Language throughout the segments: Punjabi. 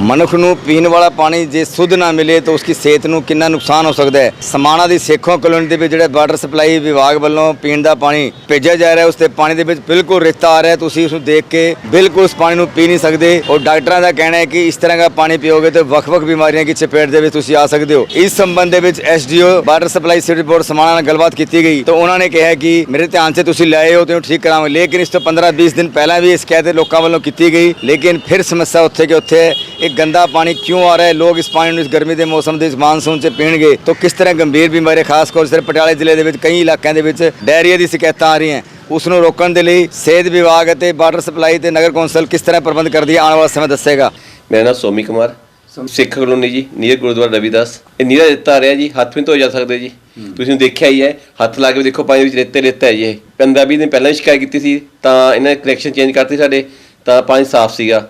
ਮਨੁੱਖ ਨੂੰ ਪੀਣ ਵਾਲਾ ਪਾਣੀ ਜੇ ਸੁੱਧ ਨਾ ਮਿਲੇ ਤਾਂ ਉਸकी ਸਿਹਤ ਨੂੰ ਕਿੰਨਾ ਨੁਕਸਾਨ ਹੋ ਸਕਦਾ ਹੈ? ਸਮਾਣਾ ਦੀ ਸੇਖੋਂ ਕਲੋਨੀ ਦੇ ਵਿੱਚ ਜਿਹੜਾ ਵਾਟਰ ਸਪਲਾਈ ਵਿਭਾਗ ਵੱਲੋਂ ਪੀਣ ਦਾ ਪਾਣੀ ਭੇਜਿਆ ਜਾ ਰਿਹਾ ਹੈ ਉਸ ਤੇ ਪਾਣੀ ਦੇ ਵਿੱਚ ਬਿਲਕੁਲ ਰੇਤਾ ਆ ਰਿਹਾ ਤੁਸੀਂ ਉਸ ਨੂੰ ਦੇਖ ਕੇ ਬਿਲਕੁਲ ਉਸ ਪਾਣੀ ਨੂੰ ਪੀ ਨਹੀਂ ਸਕਦੇ। ਔਰ ਡਾਕਟਰਾਂ ਦਾ ਕਹਿਣਾ ਹੈ ਕਿ ਇਸ ਤਰ੍ਹਾਂ ਦਾ ਪਾਣੀ ਪੀਓਗੇ ਤਾਂ ਵੱਖ-ਵੱਖ ਬਿਮਾਰੀਆਂ ਦੀ ਚਪੇਟ ਦੇ ਵਿੱਚ ਤੁਸੀਂ ਆ ਸਕਦੇ ਹੋ। ਇਸ ਸੰਬੰਧ ਦੇ ਵਿੱਚ SDO water supply city board Samana ਨਾਲ ਗੱਲਬਾਤ ਕੀਤੀ ਗਈ। ਤਾਂ ਉਹਨਾਂ ਨੇ ਕਿਹਾ ਕਿ ਮੇਰੇ ਧਿਆਨ 'ਚ ਤੁਸੀਂ ਲਿਆਏ ਹੋ ਤੇ ਉਹ ਠੀਕ ਕਰਾਵਾਂਗੇ। ਲੇਕਿਨ ਇਸ ਤੋਂ 15-20 ਦਿਨ ਪਹਿਲਾਂ ਵੀ ਇਹ ਸ਼ਿਕਾਇਤ ਲੋਕਾਂ ਵੱਲੋਂ ਕੀਤੀ ਗਈ। ਲੇਕਿਨ ਫਿਰ ਸਮੱਸਿਆ ਉੱਥੇ ਕਿ ਉੱਥੇ ਇਹ ਗੰਦਾ ਪਾਣੀ ਕਿਉਂ ਆ ਰਿਹਾ ਹੈ? ਲੋਕ ਇਸ ਪਾਣੀ ਨੂੰ ਇਸ ਗਰਮੀ ਦੇ ਮੌਸਮ ਦੇ ਵਿੱਚ ਮਾਨਸੂਨ 'ਚ ਪੀਣਗੇ। ਤਾਂ ਕਿਸ ਤਰ੍ਹਾਂ ਗੰਭੀਰ ਬਿਮਾਰੀ ਖਾਸ ਕਰ ਸਿਰ ਪਟਿਆਲੇ ਜ਼ਿਲ੍ਹੇ ਦੇ ਵਿੱਚ ਕਈ ਇਲਾਕਿਆਂ ਦੇ ਵਿੱਚ ਡਾਇਰੀਆ ਦੀ ਸ਼ਿਕਾਇਤਾਂ ਆ ਰਹੀਆਂ ਉਸ ਨੂੰ ਰੋਕਣ ਦੇ ਲਈ ਸਿਹਤ ਵਿਭਾਗ ਅਤੇ ਵਾਟਰ ਸਪਲਾਈ ਤੇ ਨਗਰ ਕੌਂਸਲ ਕਿਸ ਤਰ੍ਹਾਂ ਪ੍ਰਬੰਧ ਕਰਦੀ ਹੈ? ਆਉਣ ਵਾਲਾ ਸਮਾਂ ਦੱਸੇਗਾ। ਮੇਰਾ ਨਾਮ ਸੋਮੀ ਕੁਮਾਰ ਸਿੱਖ ਕਲੋਨੀ ਜੀ ਨੀਅਰ ਗੁਰਦੁਆਰਾ ਰਵਿਦਾਸ। ਇਹ ਨੀਰਾ ਦਿੱਤਾ ਆ ਰਿਹਾ ਜੀ ਹੱਥ ਵੀ ਧੋਏ ਜਾ ਸਕਦੇ ਜੀ। ਤੁਸੀਂ ਦੇਖਿਆ ਹੀ ਹੈ ਹੱਥ ਲਾ ਕੇ ਵੀ ਦੇਖੋ ਪਾਣੀ ਵਿੱਚ ਰੇਤੇ ਰੇਤਾ ਹੈ ਜੀ ਇਹ। 15 20 ਦਿਨ ਪਹਿਲਾਂ ਸ਼ਿਕਾਇਤ ਕੀਤੀ ਸੀ ਤਾਂ ਇਹਨਾਂ ਨੇ ਕਨੈਕਸ਼ਨ ਚੇਂਜ ਕਰਤੇ ਸਾਡੇ ਤਾਂ ਪਾਣੀ ਸਾਫ਼ ਸੀਗਾ।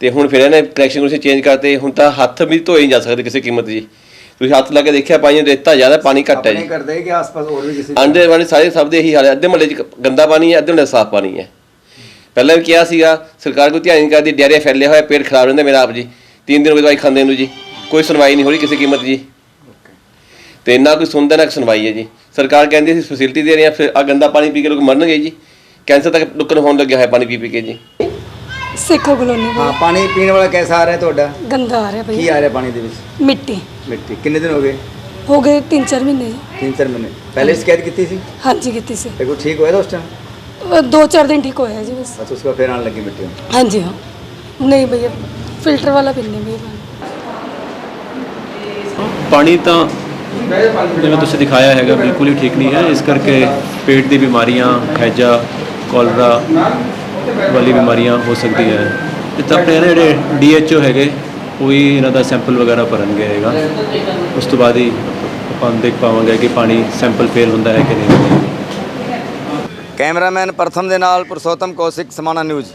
ਤੇ ਹੁਣ ਫਿਰ ਇਹਨੇ ਕਨੈਕਸ਼ਨ ਨੂੰ ਚੇਂਜ ਕਰਤੇ ਹੁਣ ਤਾਂ ਹੱਥ ਵੀ ਧੋਏ ਨਹੀਂ ਜਾ ਸਕਦੇ ਕਿਸੇ ਕੀਮਤ ਜੀ ਤੁਸੀਂ ਹੱਥ ਲਾ ਕੇ ਦੇਖਿਆ ਪਾਣੀ ਰੇਤਾ ਜ਼ਿਆਦਾ ਪਾਣੀ ਘੱਟ ਹੈ ਜੀ। ਕਰਦੇ ਕਿ ਆਸ-ਪਾਸ ਹੋਰ ਵੀ ਕਿਸੇ ਆਂਡੇ ਵਾਲੇ ਸਾਰੇ ਸਭ ਦੇ ਇਹੀ ਹਾਲ ਹੈ। ਅੱਧੇ ਮਹੱਲੇ 'ਚ ਗੰਦਾ ਪਾਣੀ ਹੈ ਅੱਧੇ ਮਹੱਲੇ ਸਾਫ਼ ਪਾਣੀ ਹੈ। ਪਹਿਲਾਂ ਵੀ ਕਿਹਾ ਸੀਗਾ ਸਰਕਾਰ ਕੋਈ ਧਿਆਨ ਨਹੀਂ ਕਰਦੀ ਡੈਰੀਆ ਫੈਲਿਆ ਹੋਇਆ ਪੇਟ ਖਰਾਬ ਰਹਿੰਦਾ ਮੇਰਾ ਆਪ ਜੀ। ਤਿੰਨ ਦਿਨ ਹੋ ਗਏ ਦਵਾਈ ਖਾਂਦੇ ਨੂੰ ਜੀ। ਕੋਈ ਸੁਣਵਾਈ ਨਹੀਂ ਹੋ ਰਹੀ ਕਿਸੇ ਕੀਮਤ ਜੀ ਤੇ ਇੰਨਾ ਕੋਈ ਸੁਣਦਾ ਨਾ ਸੁਣਵਾਈ ਹੈ ਜੀ। ਸਰਕਾਰ ਕਹਿੰਦੀ ਅਸੀਂ ਫੈਸਿਲਿਟੀ ਦੇ ਰਹੇ ਹਾਂ ਫਿਰ ਆ ਗੰਦਾ ਪਾਣੀ ਪੀ ਕੇ ਲੋਕ ਮਰਨਗੇ ਜੀ। ਕੈਂਸਰ ਤੱਕ ਲੋਕਾਂ ਨੂੰ ਹੋਣ ਲੱਗਿਆ ਹੋਇਆ ਪਾਣੀ ਪੀ ਪੀ ਕੇ ਜੀ। ਸਿੱਖੋ ਕਲੋਨੀ ਹਾਂ ਬਹੁਤ ਪਾਣੀ ਪੀਣ ਵਾਲਾ ਕੈਸਾ ਆ ਰਿਹਾ ਤੁਹਾਡਾ? ਗੰਦਾ ਆ ਰਿਹਾ ਕੀ ਭਈਆ ਆ ਰਿਹਾ ਪਾਣੀ ਦੇ ਵਿੱਚ? ਮਿੱਟੀ। ਮਿੱਟੀ। ਕਿੰਨੇ ਦਿਨ ਹੋ ਗਏ? ਹੋ ਗਏ 3-4 ਮਹੀਨੇ। ਜੀ ਤਿੰਨ ਚਾਰ ਮਹੀਨੇ। ਪਹਿਲੇ ਸ਼ਿਕਾਇਤ ਕੀਤੀ ਸੀ? ਹਾਂਜੀ ਕੀਤੀ ਸੀ। ਤੇ ਕੋਈ ਠੀਕ ਹੋਇਆ ਤਾਂ ਉਸ ਟਾਈਮ ਅਹ ਦੋ ਚਾਰ ਦਿਨ ਠੀਕ ਹੋਇਆ ਜੀ ਬਸ। ਅੱਛਾ ਉਸ ਫਿਰ ਆਣ ਲੱਗੀ ਮਿੱਟੀ ਹਾਂਜੀ ਹਾਂ। ਨਹੀਂ ਭਈਆ ਫਿਲਟਰ ਵਾਲਾ ਪੀਣੇ ਵੀ ਪਾਣੀ ਪਾਣੀ ਤਾਂ ਜਿਵੇਂ ਤੁਸੀਂ ਦਿਖਾਇਆ ਹੈਗਾ ਬਿਲਕੁਲ ਹੀ ਠੀਕ ਨਹੀਂ ਹੈ। ਇਸ ਕਰਕੇ ਪੇਟ ਦੀ ਬਿਮਾਰੀਆਂ ਹੈਜਾ ਕੋਲਰਾ ਵਾਲੀ ਬਿਮਾਰੀਆਂ ਹੋ ਸਕਦੀਆਂ ਹੈ। ਤੇ ਤਾਂ ਆਪਣੇ ਨਾ ਜਿਹੜੇ ਡੀਐਚਓ ਹੈਗੇ, ਉਹ ਹੀ ਇਹਨਾਂ ਦਾ ਸੈਂਪਲ ਵਗੈਰਾ ਭਰਨ ਭਰਨਗੇ ਹੈਗਾ। ਉਸ ਤੋਂ ਬਾਅਦ ਹੀ ਆਪਾਂ ਦੇਖ ਪਾਵਾਂਗੇ ਕਿ ਪਾਣੀ ਸੈਂਪਲ ਫੇਲ ਹੁੰਦਾ ਹੈ ਕਿ ਨਹੀਂ। ਕੈਮਰਾਮੈਨ ਪ੍ਰਥਮ ਦੇ ਨਾਲ ਪੁਰਸ਼ੋਤਮ ਕੌਸ਼ਿਕ ਸਮਾਣਾ ਨਿਊਜ਼।